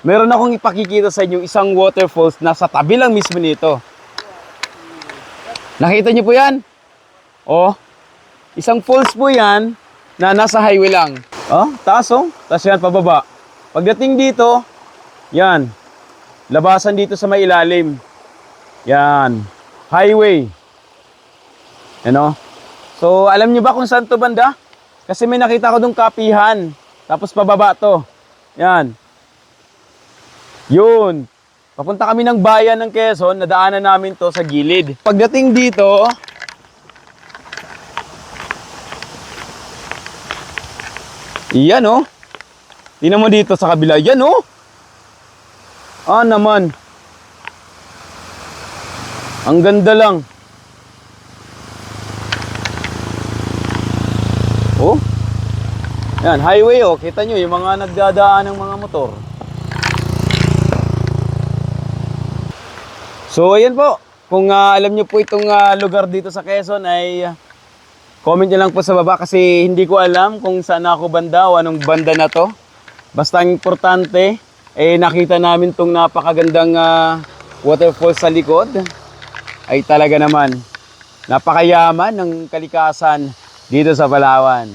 meron akong ipakikita sa inyo isang waterfalls na sa tabi lang mismo nito. Nakita niyo po yan? Oh, isang falls po yan na nasa highway lang. Oh, taas oh. Tapos yan, pababa. Pagdating dito, yan. Labasan dito sa may ilalim. Yan. Highway. Ano? So, alam niyo ba kung saan to banda? Kasi may nakita ko dong kapihan. Tapos pababa to. Yan. Yun. Papunta kami ng bayan ng Quezon, nadaanan namin to sa gilid. Pagdating dito, Iyan oh. Tingnan mo dito sa kabila. Yan oh. Ah naman. Ang ganda lang. Oh. Yan, highway oh. Kita nyo yung mga nagdadaan ng mga motor. So, ayan po. Kung ah, alam nyo po itong ah, lugar dito sa Quezon ay ah, comment nyo lang po sa baba kasi hindi ko alam kung saan ako banda o anong banda na to. Basta ang importante, eh nakita namin tong napakagandang ah, waterfall sa likod. Ay talaga naman, napakayaman ng kalikasan dito sa Palawan.